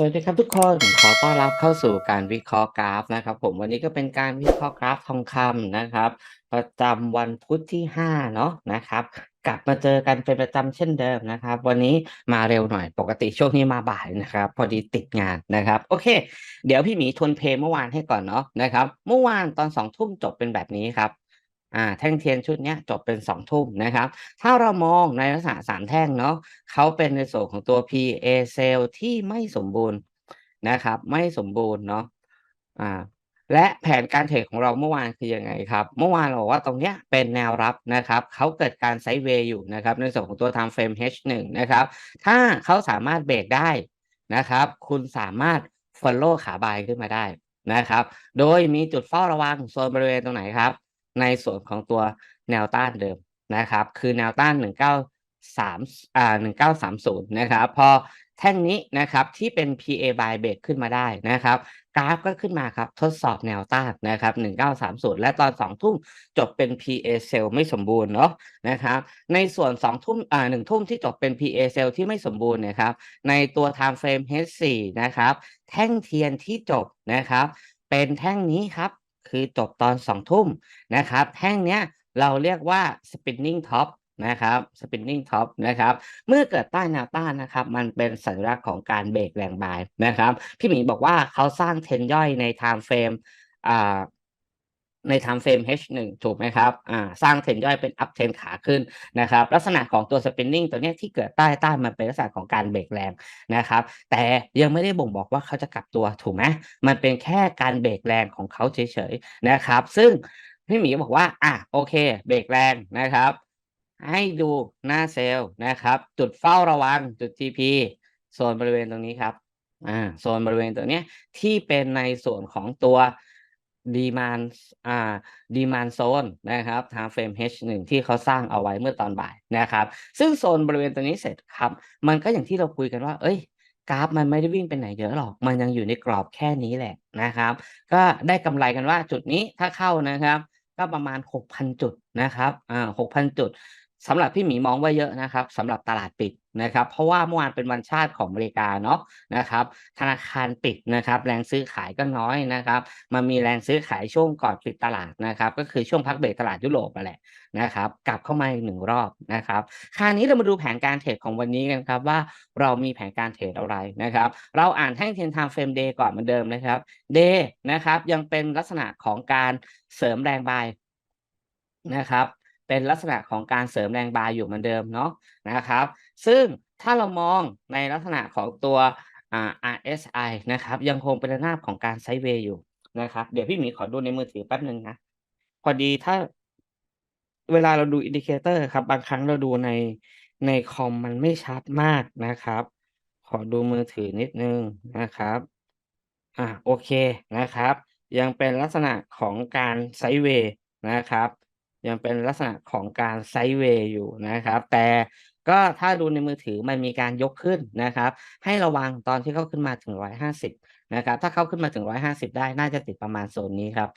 สวัสดีครับทุกคนขอต้อนรับเข้าสู่การวิเคราะห์กราฟนะครับ ผมวันนี้ก็เป็นการวิเคราะห์กราฟทองคำนะครับ ประจำวันพุธที่5เนาะนะครับ กลับมาเจอกันเป็นประจำเช่นเดิมนะครับ วันนี้มาเร็วหน่อยปกติช่วงนี้มาบ่ายนะครับ พอดีติดงานนะครับ โอเค เดี๋ยวพี่หมีทวนเพลย์เมื่อวานให้ก่อนเนาะนะครับ เมื่อวานตอน2ทุ่มจบเป็นแบบนี้ครับ อ่าแท่งเทียนชุดนี้จบเป็น2ทุ่มนะครับ ถ้าเรามองในลักษณะสามแท่งเนาะเขาเป็นในส่วนของตัว PA cell ที่ไม่สมบูรณ์นะครับ ไม่สมบูรณ์เนาะอ่าและแผนการเทรดของเราเมื่อวานคือยังไงครับ เมื่อวานเราบอกว่าตรงเนี้ยเป็นแนวรับนะครับ เขาเกิดการไซด์เวย์อยู่นะครับ ในส่วนของตัว time frame H1 นะครับ ถ้าเขาสามารถเบรกได้นะครับ คุณสามารถ follow ขาบายขึ้นมาได้นะครับ โดยมีจุดเฝ้าระวังโซนบริเวณตรงไหนครับ ในส่วนของตัวแนวต้านเดิมนะครับ คือแนวต้าน 193อ่า1930 นะครับ พอแท่งนี้นะครับที่เป็น PA by break ขึ้นมาได้นะครับ กราฟก็ขึ้นมาครับทดสอบแนวต้านนะครับ 1930 และตอน 2 ทุ่มจบเป็น PA sell ไม่สมบูรณ์เนาะนะครับในส่วน 2 ทุ่มอ่า1ทุ่มที่จบเป็น PA sell ที่ไม่สมบูรณ์นะครับในตัว time frame H4 นะครับ แท่งเทียนที่จบนะครับ เป็นแท่งนี้ครับ คือจบตอน2ทุ่มนะครับแท่งเนี้ยเราเรียกว่า spinning top นะครับ spinning top นะครับ เมื่อเกิดใต้แนวต้านนะครับ มันเป็นสัญลักษณ์ของการเบรกแรงบายนะครับ พี่หมีบอกว่าเขาสร้างเทนย่อยใน time frame อ่า ใน time frame H1 ถูกไหมครับ อ่า สร้างเทรนย่อยเป็น up trend ขาขึ้นนะครับ ลักษณะของตัว spinning ตัวนี้ที่เกิดใต้ใต้มันเป็นลักษณะของการเบรกแรงนะครับ แต่ยังไม่ได้บ่งบอกว่าเขาจะกลับตัวถูกไหมมันเป็นแค่การเบรกแรงของเขาเฉยๆนะครับ ซึ่งพี่หมีบอกว่า อะโอเค เบรกแรงนะครับ ให้ดูหน้าเซลล์นะครับ จุดเฝ้าระวังจุด TP โซนบริเวณตรงนี้ครับ อ่า โซนบริเวณตรงนี้ที่เป็นในส่วนของตัว demand อ่า demand zone นะครับ time frame H1 ที่เขาสร้างเอาไว้เมื่อตอนบ่ายนะครับ ซึ่งโซนบริเวณตรงนี้เสร็จครับ มันก็อย่างที่เราคุยกันว่า เอ้ย กราฟมันไม่ได้วิ่งไปไหนเยอะหรอก มันยังอยู่ในกรอบแค่นี้แหละนะครับ ก็ได้กำไรกันว่าจุดนี้ถ้าเข้านะครับ ก็ประมาณ 6,000 จุดนะครับอ่า6,000 จุดสำหรับพี่หมีมองว่าเยอะนะครับสำหรับตลาดปิด นะครับ เพราะว่าเมื่อวานเป็นวันชาติของอเมริกาเนาะนะครับ ธนาคารปิดนะครับ แรงซื้อขายก็น้อยนะครับมันมีแรงซื้อขายช่วงก่อนปิดตลาดนะครับ ก็คือช่วงพักเบรกตลาดยุโรปนั่นแหละนะครับ กลับเข้ามาอีกหนึ่งรอบนะครับ คราวนี้เรามาดูแผนการเทรดของวันนี้กันครับว่าเรามีแผนการเทรดอะไรนะครับ เราอ่านแท่งเทียน time frame day ก่อนเหมือนเดิมนะครับ day นะครับยังเป็นลักษณะของการเสริมแรงบายนะครับ เป็นลักษณะของการเสริมแรงบายอยู่เหมือนเดิมเนาะนะครับ ซึ่งถ้าเรามองในลักษณะของตัว RSI นะครับ ยังคงเป็นระนาบของการไซด์เวย์อยู่นะครับ เดี๋ยวพี่หมีขอดูในมือถือแป๊บหนึ่งนะ พอดีถ้าเวลาเราดูอินดิเคเตอร์ครับ บางครั้งเราดูในในคอมมันไม่ชัดมากนะครับ ขอดูมือถือนิดหนึ่งนะครับ อ่าโอเคนะครับ ยังเป็นลักษณะของการไซด์เวย์นะครับ ยังเป็นลักษณะของการไซด์เวย์อยู่นะครับ แต่ ก็ถ้าดูในมือถือมันมีการยกขึ้นนะครับ ให้ระวังตอนที่เขาขึ้นมาถึง 150 นะครับ ถ้าเขาขึ้นมาถึง 150 ได้น่าจะติดประมาณโซนนี้ครับ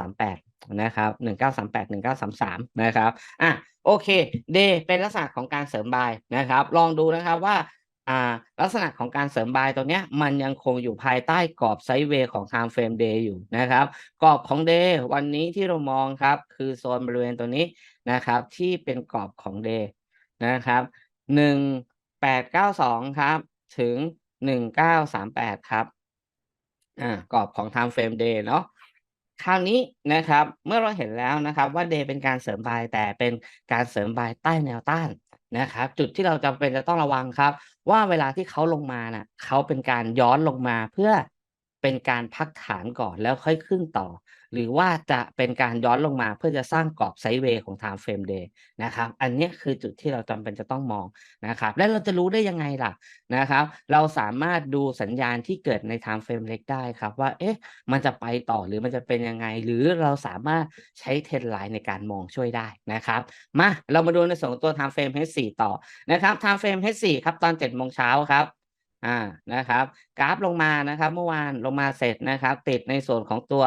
1938 นะครับ 1938 1933 นะครับอะโอเคเดเป็นลักษณะของการเสริมบายนะครับ ลองดูนะครับว่าอ่าลักษณะของการเสริมบายตัวเนี้ยมันยังคงอยู่ภายใต้กรอบไซด์เวย์ของ time frame day อยู่นะครับ กรอบของ day วันนี้ที่เรามองครับ คือโซนบริเวณตัวนี้นะครับ ที่เป็นกรอบของ day นะครับ1892ครับถึง1938ครับอ่ากรอบของ time frame day เนาะคราวนี้นะครับ เมื่อเราเห็นแล้วนะครับว่า day เป็นการเสริมบายแต่เป็นการเสริมบายใต้แนวต้านนะครับ จุดที่เราจำเป็นจะต้องระวังครับ ว่าเวลาที่เขาลงมาน่ะเขาเป็นการย้อนลงมาเพื่อ เป็นการพักฐานก่อนแล้วค่อยขึ้นต่อ หรือว่าจะเป็นการย้อนลงมาเพื่อจะสร้างกรอบไซด์เวย์ของ time frame day นะครับ อันนี้คือจุดที่เราจำเป็นจะต้องมองนะครับ และเราจะรู้ได้ยังไงล่ะนะครับ เราสามารถดูสัญญาณที่เกิดใน time frame เล็กได้ครับว่า เอ๊ะ มันจะไปต่อหรือมันจะเป็นยังไง หรือเราสามารถใช้ trend line ในการมองช่วยได้นะครับ มาเรามาดูในส่วนตัว time frame H4 ต่อนะครับ time frame H4 ครับตอน7โมงเช้าครับ อ่านะครับ กราฟลงมานะครับ เมื่อวานลงมาเสร็จนะครับ ติดในส่วนของตัว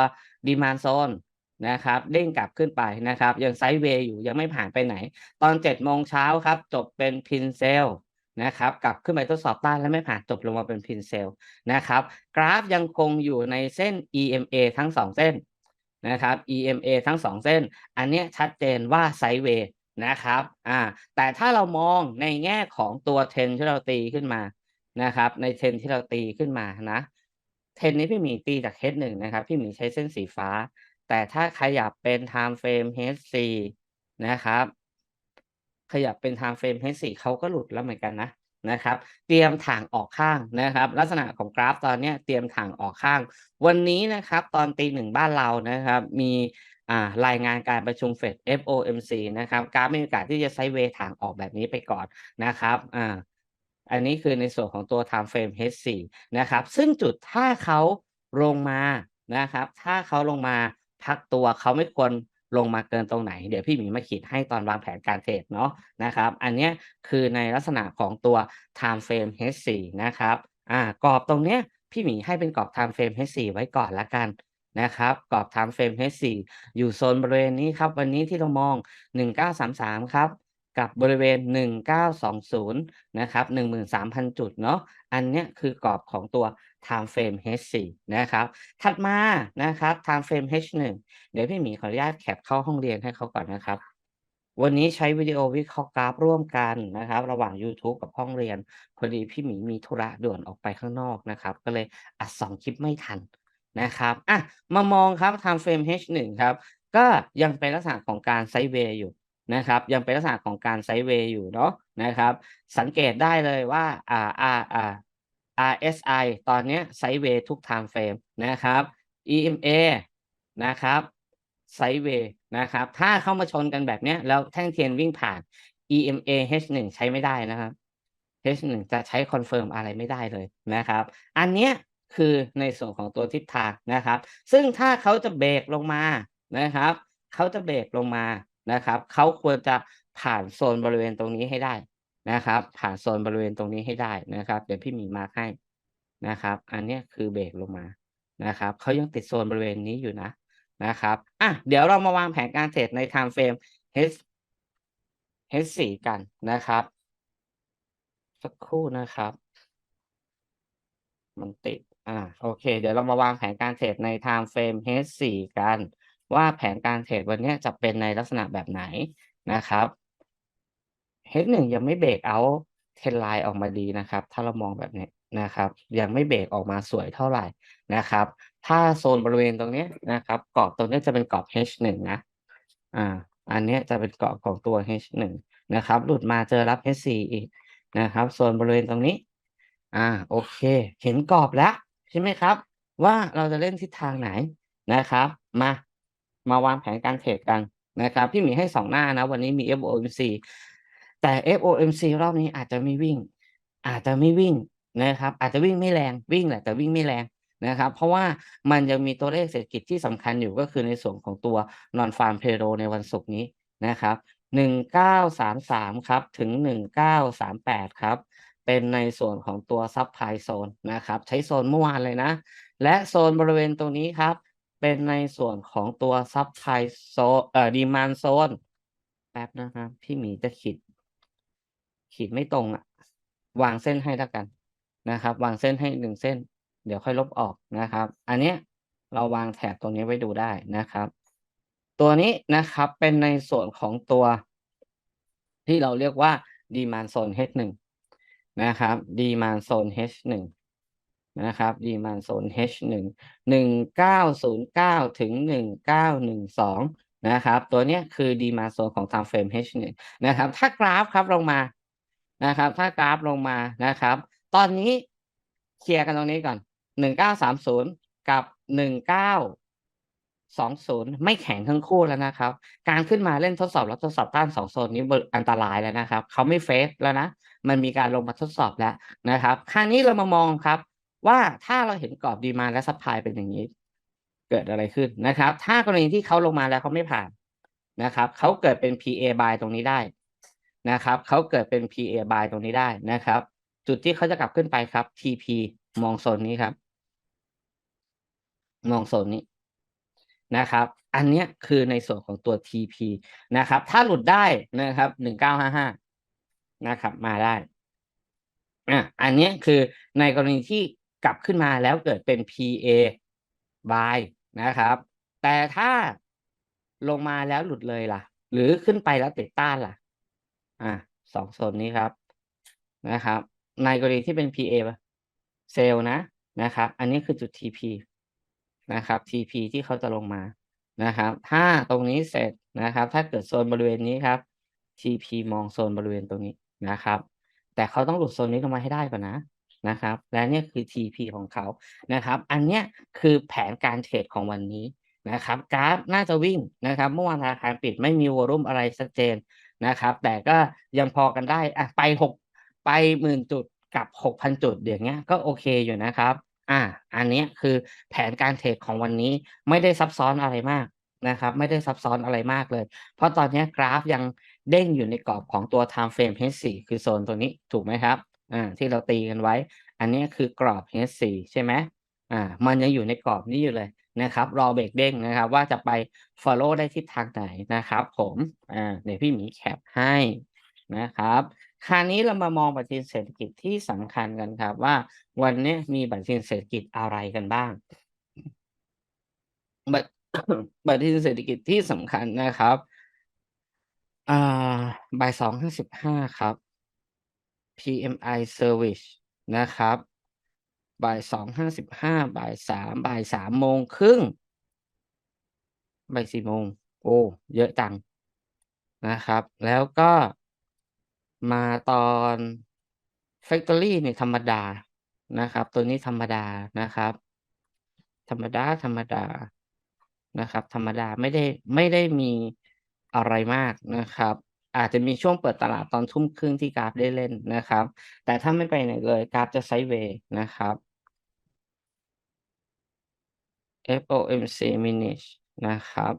demand zone นะครับเด้งกลับขึ้นไปนะครับ ยังไซด์เวย์อยู่ยังไม่ผ่านไปไหน ตอน7โมงเช้าครับ จบเป็น pin sell นะครับกลับขึ้นไปทดสอบต้านแล้วไม่ผ่านจบลงมาเป็น Pin Sell นะครับ กราฟยังคงอยู่ในเส้น EMA ทั้ง2เส้นนะครับ EMA ทั้ง2เส้น อันนี้ชัดเจนว่าไซด์เวย์นะครับอ่าแต่ถ้าเรามองในแง่ของตัวเทรนที่เราตีขึ้นมา นะครับ ในเทรนที่เราตีขึ้นมานะเทรนนี้พี่หมีตีจาก H1 นะครับ พี่หมีใช้เส้นสีฟ้า แต่ถ้าขยับเป็น Time Frame H4 นะครับ ขยับเป็น Time Frame H4 เขาก็หลุดแล้วเหมือนกันนะนะครับ เตรียมถ่างออกข้างนะครับ ลักษณะของกราฟตอนนี้เตรียมถ่างออกข้าง วันนี้นะครับ ตอนตีหนึ่งบ้านเรานะครับ มีอ่ารายงานการประชุมเฟด FOMC นะครับกราฟมีโอกาสที่จะไซด์เวย์ถ่างออกแบบนี้ไปก่อนนะครับอ่า อันนี้คือในส่วนของตัว Time Frame H4 นะครับ ซึ่งจุดถ้าเขาลงมานะครับ ถ้าเขาลงมาพักตัวเขาไม่ควรลงมาเกินตรงไหน เดี๋ยวพี่หมีมาขีดให้ตอนวางแผนการเทรดเนาะนะครับ อันนี้คือในลักษณะของตัว Time Frame H4 นะครับอ่ากรอบตรงเนี้ยพี่หมีให้เป็นกรอบ Time Frame H4 ไว้ก่อนละกันนะครับกรอบ Time Frame H4 อยู่โซนบริเวณนี้ครับ วันนี้ที่เรามอง 1933 ครับ กับบริเวณ 1920 นะครับ 13,000 จุดเนาะ อันเนี้ยคือกรอบของตัว Time Frame H4 นะครับ ถัดมานะครับ Time Frame H1 เดี๋ยวพี่หมีขออนุญาตแคปเข้าห้องเรียนให้เขาก่อนนะครับ วันนี้ใช้วิดีโอวิเคราะห์กราฟร่วมกันนะครับ ระหว่างยูทูบกับห้องเรียน พอดีพี่หมีมีธุระด่วนออกไปข้างนอกนะครับ ก็เลยอัดสองคลิปไม่ทันนะครับ อะ มามองครับ Time Frame H1 ครับ ก็ยังเป็นลักษณะของการไซด์เวย์อยู่ นะครับ ยังเป็นลักษณะของการไซด์เวย์อยู่เนาะนะครับ สังเกตได้เลยว่าอ่าอ่าอ่า RSI ตอนนี้ไซด์เวย์ทุก Time Frame นะครับ EMA นะครับไซด์เวย์นะครับ ถ้าเข้ามาชนกันแบบนี้แล้วแท่งเทียนวิ่งผ่าน EMA H1 ใช้ไม่ได้นะครับ H1 จะใช้คอนเฟิร์มอะไรไม่ได้เลยนะครับ อันเนี้ยคือในส่วนของตัวทิศทางนะครับ ซึ่งถ้าเขาจะเบรกลงมานะครับ เขาจะเบรกลงมา นะครับเขาควรจะผ่านโซนบริเวณตรงนี้ให้ได้นะครับ ผ่านโซนบริเวณตรงนี้ให้ได้นะครับ เดี๋ยวพี่หมีมาให้นะครับ อันนี้คือเบรกลงมานะครับเขายังติดโซนบริเวณนี้อยู่นะนะครับอะเดี๋ยวเรามาวางแผนการเทรดใน time frame H H4 กันนะครับ สักครู่นะครับ มันติดอ่าโอเค เดี๋ยวเรามาวางแผนการเทรดใน time frame H4 กัน ว่าแผนการเทรดวันนี้จะเป็นในลักษณะแบบไหนนะครับ H1 ยังไม่เบรกเอาเทรนไลน์ออกมาดีนะครับ ถ้าเรามองแบบนี้นะครับ ยังไม่เบรกออกมาสวยเท่าไหร่นะครับ ถ้าโซนบริเวณตรงนี้นะครับกรอบตรงนี้จะเป็นกรอบ H1 นะอ่าอันนี้จะเป็นกรอบของตัว H1 นะครับ หลุดมาเจอรับ H4 อีกนะครับโซนบริเวณตรงนี้ อ่าโอเค เห็นกรอบแล้วใช่ไหมครับ ว่าเราจะเล่นทิศทางไหนนะครับ มา มาวางแผนการเทรดกันนะครับพี่หมีให้สองหน้านะ วันนี้มี FOMC แต่ FOMC รอบนี้อาจจะไม่วิ่ง อาจจะไม่วิ่งนะครับ อาจจะวิ่งไม่แรงวิ่งแหละแต่วิ่งไม่แรงนะครับ เพราะว่ามันยังมีตัวเลขเศรษฐกิจที่สำคัญอยู่ก็คือในส่วนของตัว non farm payroll ในวันศุกร์นี้นะครับ1933ครับถึง1938ครับ เป็นในส่วนของตัว supply zone นะครับ ใช้โซนเมื่อวานเลยนะ และโซนบริเวณตรงนี้ครับ เป็นในส่วนของตัว supply zone เอ่อ demand zone แป๊บนะครับ พี่หมีจะขีด ขีดไม่ตรงอะวางเส้นให้แล้วกันนะครับ วางเส้นให้หนึ่งเส้น เดี๋ยวค่อยลบออกนะครับ อันเนี้ยเราวางแถบตรงนี้ไว้ดูได้นะครับ ตัวนี้นะครับเป็นในส่วนของตัว ที่เราเรียกว่า demand zone H1 นะครับ demand zone H1 นะครับ demand zone H1 1909 ถึง 1912 นะครับ ตัวเนี้ยคือ demand zone ของ time frame H1 นะครับ ถ้ากราฟครับลงมานะครับ ถ้ากราฟลงมานะครับ ตอนนี้เคลียร์กันตรงนี้ก่อน 1930 กับ 1920 ไม่แข็งทั้งคู่แล้วนะครับ การขึ้นมาเล่นทดสอบแล้วทดสอบต้านสองโซนนี้อันตรายแล้วนะครับ เขาไม่เฟสแล้วนะ มันมีการลงมาทดสอบแล้วนะครับ คราวนี้เรามามองครับ ว่าถ้าเราเห็นกรอบดีมาและซัพพลายเป็นอย่างนี้ เกิดอะไรขึ้นนะครับ ถ้ากรณีที่เขาลงมาแล้วเขาไม่ผ่านนะครับเขาเกิดเป็น PA buy ตรงนี้ได้นะครับเขาเกิดเป็น PA buy ตรงนี้ได้นะครับ จุดที่เขาจะกลับขึ้นไปครับ TP มองโซนนี้ครับ มองโซนนี้นะครับ อันนี้คือในส่วนของตัว TP นะครับ ถ้าหลุดได้นะครับ1955นะครับ มาได้อาอันนี้คือในกรณีที่ กลับขึ้นมาแล้วเกิดเป็น PA by นะครับ แต่ถ้าลงมาแล้วหลุดเลยล่ะ หรือขึ้นไปแล้วติดต้านล่ะ อ่า2โซนนี้ครับนะครับ ในกรณีที่เป็น PA sell นะนะครับ อันนี้คือจุด TP นะครับ TP ที่เขาจะลงมานะครับ ถ้าตรงนี้เสร็จนะครับ ถ้าเกิดโซนบริเวณนี้ครับ TP มองโซนบริเวณตรงนี้นะครับ แต่เขาต้องหลุดโซนนี้ลงมาให้ได้ก่อนนะ นะครับ และเนี่ยคือ TP ของเขานะครับ อันเนี้ยคือแผนการเทรดของวันนี้นะครับกราฟน่าจะวิ่งนะครับ เมื่อวานธนาคารปิดไม่มีวอลุ่มอะไรชัดเจนนะครับ แต่ก็ยังพอกันได้อะไป6ไป10,000จุดกับ6,000จุดอย่างเงี้ยก็โอเคอยู่นะครับอ่าอันนี้คือแผนการเทรดของวันนี้ไม่ได้ซับซ้อนอะไรมากนะครับ ไม่ได้ซับซ้อนอะไรมากเลย เพราะตอนนี้กราฟยังเด้งอยู่ในกรอบของตัว Time Frame H4 คือโซนตัวนี้ถูกไหมครับ? อาที่เราตีกันไว้ อันนี้คือกรอบ H4 ใช่ไหม?อ่ามันยังอยู่ในกรอบนี้อยู่เลยนะครับ รอเบรกเด้งนะครับ ว่าจะไปฟอลโลว์ได้ทิศทางไหนนะครับ ผมอ่าเดี๋ยวพี่หมีแคปให้นะครับคราวนี้เรามามองปัจจัยเศรษฐกิจที่สำคัญกันครับ ว่าวันนี้มีปัจจัยเศรษฐกิจอะไรกันบ้าง?บัดปัจจัยเศรษฐกิจที่สำคัญนะครับ อ่าบ่าย2:55ครับ PMI Service นะครับ บ่าย2:55บ่าย3บ่าย3:30บ่าย4โมง โอ้ เยอะจังนะครับ แล้วก็มาตอน Factory เนี่ยธรรมดานะครับ ตัวนี้ธรรมดานะครับ ธรรมดาๆนะครับ ธรรมดาไม่ได้ไม่ได้มีอะไรมากนะครับ อาจจะมีช่วงเปิดตลาดตอน20:30ที่กราฟได้เล่นนะครับ แต่ถ้าไม่ไปไหนเลยกราฟจะไซด์เวย์นะครับ FOMC Minutes นะครับ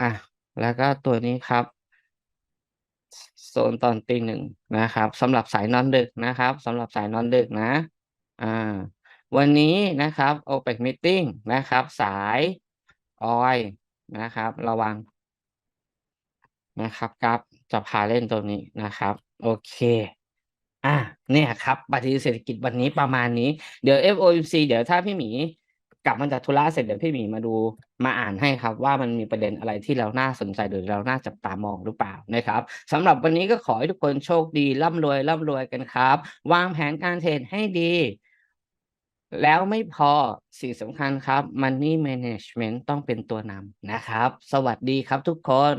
อาแล้วก็ตัวนี้ครับโซโซนตอน1:00นะครับสำหรับสายนอนดึกนะครับสำหรับสายนอนดึกนะอ่าวันนี้นะครับ OPEC Meeting นะครับ สายออยนะครับ ระวัง นะครับกราฟจะพาเล่นตัวนี้นะครับ โอเคอาเนี่ยครับปัจจัยเศรษฐกิจวันนี้ประมาณนี้เดี๋ยว FOMC เดี๋ยวถ้าพี่หมีกลับมาจากธุระเสร็จเดี๋ยวพี่หมีมาดูมาอ่านให้ครับว่ามันมีประเด็นอะไรที่เราน่าสนใจหรือเราน่าจับตามองหรือเปล่านะครับสำหรับวันนี้ก็ขอให้ทุกคนโชคดีร่ำรวยๆกันครับ วางแผนการเทรดให้ดี แล้วไม่พอสิ่งสำคัญครับ Money Management ต้องเป็นตัวนำนะครับ สวัสดีครับทุกคน